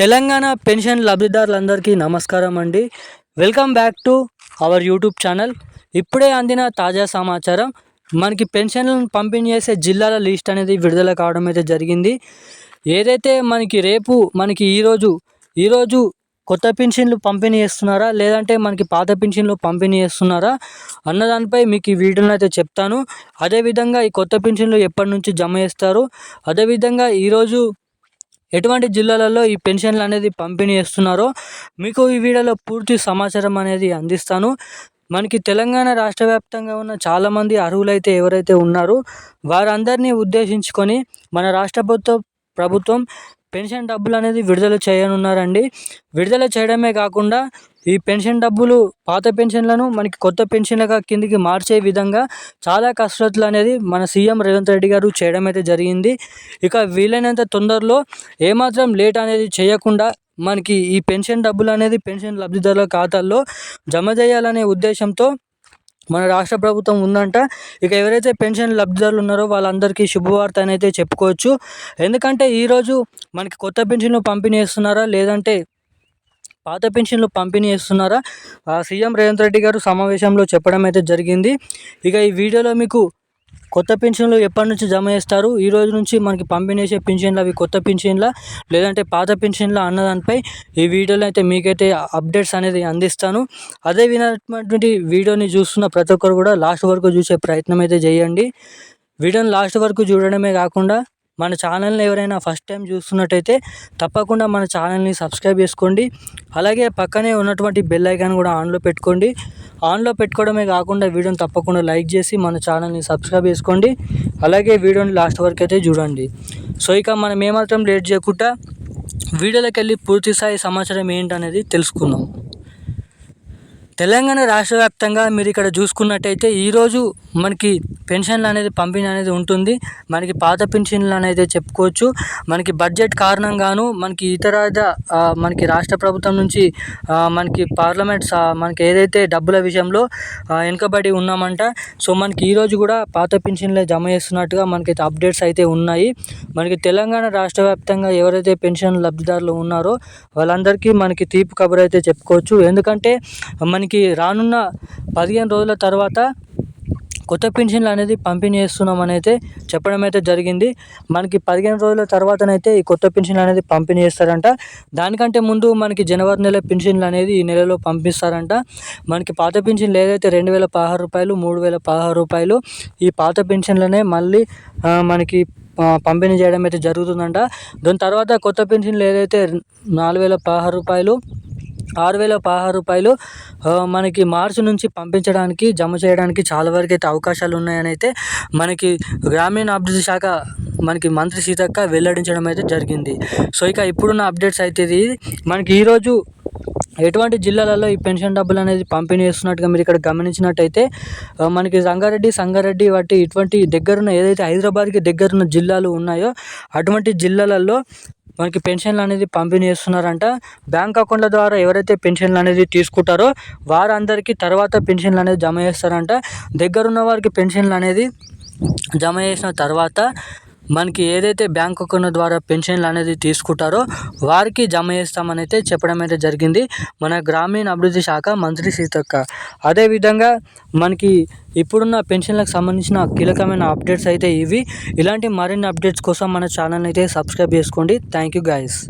Telangana pension లబ్ధిదారులందరికీ నమస్కారం అండి. Welcome back to our YouTube channel. ఇప్పుడే అందిన తాజా సమాచారం మనకి పెన్షన్లను పంపిణీ చేసే జిల్లాల లిస్ట్ అనేది విడుదల కావడం అయితే జరిగింది. ఏదైతే మనకి రేపు మనకి ఈరోజు ఈరోజు కొత్త పెన్షన్లు పంపిణీ చేస్తున్నారా లేదంటే మనకి పాత పెన్షన్లు పంపిణీ చేస్తున్నారా అన్న దానిపై మీకు ఈ వీడియోలో అయితే చెప్తాను. అదేవిధంగా ఈ కొత్త పెన్షన్లు ఎప్పటి నుంచి జమ చేస్తారు అదేవిధంగా ఈరోజు ఎటువంటి జిల్లాలలో ఈ పెన్షన్లు అనేది పంపిణీ చేస్తున్నారో మీకు ఈ వీడియోలో పూర్తి సమాచారం అనేది అందిస్తాను. మనకి తెలంగాణ రాష్ట్ర వ్యాప్తంగా ఉన్న చాలామంది అర్హులైతే ఎవరైతే ఉన్నారో వారందరినీ ఉద్దేశించుకొని మన రాష్ట్ర ప్రభుత్వం ప్రభుత్వం పెన్షన్ డబ్బులు అనేది విడుదల చేయనున్నారండి. విడుదల చేయడమే కాకుండా ఈ పెన్షన్ డబ్బులు పాత పెన్షన్లను మనకి కొత్త పెన్షన్లుగా కిందికి మార్చే విధంగా చాలా కసరత్తులు అనేది మన సీఎం రేవంత్ రెడ్డి గారు చేయడం అయితే జరిగింది. ఇక వీలైనంత తొందరలో ఏమాత్రం లేట్ అనేది చేయకుండా మనకి ఈ పెన్షన్ డబ్బులు అనేది పెన్షన్ లబ్ధిదారుల ఖాతాల్లో జమ చేయాలనే ఉద్దేశంతో మన రాష్ట్ర ప్రభుత్వం ఉందంట. ఇక ఎవరైతే పెన్షన్ లబ్ధిదారులు ఉన్నారో వాళ్ళందరికీ శుభవార్త అయితే చెప్పుకోవచ్చు. ఎందుకంటే ఈరోజు మనకి కొత్త పెన్షన్లు పంపిణీ చేస్తున్నారా? లేదంటే పాత పెన్షన్లు పంపిణీ చేస్తున్నారా? సీఎం రేవంత్ రెడ్డి గారు సమావేశంలో చెప్పడం అయితే జరిగింది. ఇక ఈ వీడియోలో మీకు కొత్త పెన్షన్లు ఎప్పటి నుంచి జమ చేస్తారు? ఈ రోజు నుంచి మనకి పంపిణీ చేసే పెన్షన్లు అవి కొత్త పెన్షన్ల? లేదంటే పాత పెన్షన్ల అన్నదానిపై ఈ వీడియోలో అయితే మీకైతే అప్డేట్స్ అనేది అందిస్తాను. అదే వినటువంటి వీడియోని చూస్తున్న ప్రతి ఒక్కరు కూడా లాస్ట్ వరకు చూసే ప్రయత్నం అయితే చేయండి. వీడియోని లాస్ట్ వరకు చూడడమే కాకుండా మన ఛానల్ని ఎవరైనా ఫస్ట్ టైం చూస్తున్నట్టయితే తప్పకుండా మన ఛానల్ని సబ్స్క్రైబ్ చేసుకోండి. అలాగే పక్కనే ఉన్నటువంటి బెల్ ఐకాన్ కూడా ఆన్లో పెట్టుకోండి. ఆన్లో పెట్టుకోవడమే కాకుండా వీడియోని తప్పకుండా లైక్ చేసి మన ఛానల్ని సబ్స్క్రైబ్ చేసుకోండి. అలాగే వీడియోని లాస్ట్ వరకు అయితే చూడండి. సో ఇక మనం ఏమాత్రం లేట్ చేయకుండా వీడియోలోకి వెళ్ళి పూర్తి స్థాయి సమాచారం ఏంటనేది తెలుసుకుందాం. తెలంగాణ రాష్ట్ర వ్యాప్తంగా మీరు ఇక్కడ చూసుకున్నట్టయితే ఈరోజు మనకి పెన్షన్లు అనేది పంపిణీ అనేది ఉంటుంది. మనకి పాత పెన్షన్లు అనేది చెప్పుకోవచ్చు. మనకి బడ్జెట్ కారణంగాను మనకి ఇతర మనకి రాష్ట్ర ప్రభుత్వం నుంచి మనకి పార్లమెంట్ మనకి ఏదైతే డబ్బుల విషయంలో వెనుకబడి ఉన్నామంట. సో మనకి ఈరోజు కూడా పాత పెన్షన్లే జమ చేస్తున్నట్టుగా మనకైతే అప్డేట్స్ అయితే ఉన్నాయి. మనకి తెలంగాణ రాష్ట్ర వ్యాప్తంగా ఎవరైతే పెన్షన్ లబ్ధిదారులు ఉన్నారో వాళ్ళందరికీ మనకి తీపి కబురు అయితే చెప్పుకోవచ్చు. ఎందుకంటే మనకి మనకి రానున్న పదిహేను రోజుల తర్వాత కొత్త పెన్షన్లు అనేది పంపిణీ చేస్తున్నామని అయితే చెప్పడం అయితే జరిగింది. మనకి పదిహేను రోజుల తర్వాతనైతే ఈ కొత్త పెన్షన్లు అనేది పంపిణీ చేస్తారంట. దానికంటే ముందు మనకి జనవరి నెల పెన్షన్లు అనేది ఈ నెలలో పంపిస్తారంట. మనకి పాత పెన్షన్లు ఏదైతే రెండు వేల పదహారు రూపాయలు మూడు వేల పదహారు రూపాయలు ఈ పాత పెన్షన్లనే మళ్ళీ మనకి పంపిణీ చేయడం అయితే జరుగుతుందంట. దాని తర్వాత కొత్త పెన్షన్లు ఏదైతే నాలుగు వేల పదహారు రూపాయలు ఆరు వేల పదహారు రూపాయలు మనకి మార్చి నుంచి పంపించడానికి జమ చేయడానికి చాలా వరకు అయితే అవకాశాలు ఉన్నాయని అయితే మనకి గ్రామీణ అభివృద్ధి శాఖ మనకి మంత్రి సీతక్క వెల్లడించడం అయితే జరిగింది. సో ఇక ఇప్పుడున్న అప్డేట్స్ అయితే ఇది. మనకి ఈరోజు ఎటువంటి జిల్లాలలో ఈ పెన్షన్ డబ్బులు అనేది పంపిణీ చేస్తున్నట్టుగా మీరు ఇక్కడ గమనించినట్టయితే మనకి సంగారెడ్డి సంగారెడ్డి వాటి ఇటువంటి దగ్గరున్న ఏదైతే హైదరాబాద్కి దగ్గరున్న జిల్లాలు ఉన్నాయో అటువంటి జిల్లాలలో మనకి పెన్షన్లు అనేది పంపిణీ చేస్తున్నారంట. బ్యాంక్ అకౌంట్ల ద్వారా ఎవరైతే పెన్షన్లు అనేది తీసుకుంటారో వారందరికీ తర్వాత పెన్షన్లు అనేది జమ చేస్తారంట. దగ్గరున్న వారికి పెన్షన్లు అనేది జమ చేసిన తర్వాత మనకి ఏదైతే బ్యాంక్ అకౌంట్ ద్వారా పెన్షన్లు అనేది తీసుకుంటారో వారికి జమ చేస్తామని అయితే చెప్పడం అయితే జరిగింది. మన గ్రామీణ అభివృద్ధి శాఖ మంత్రి సీతక్క. అదేవిధంగా మనకి ఇప్పుడున్న పెన్షన్లకు సంబంధించిన కీలకమైన అప్డేట్స్ అయితే ఇవి. ఇలాంటి మరిన్ని అప్డేట్స్ కోసం మన ఛానల్ అయితే సబ్స్క్రైబ్ చేసుకోండి. Thank you guys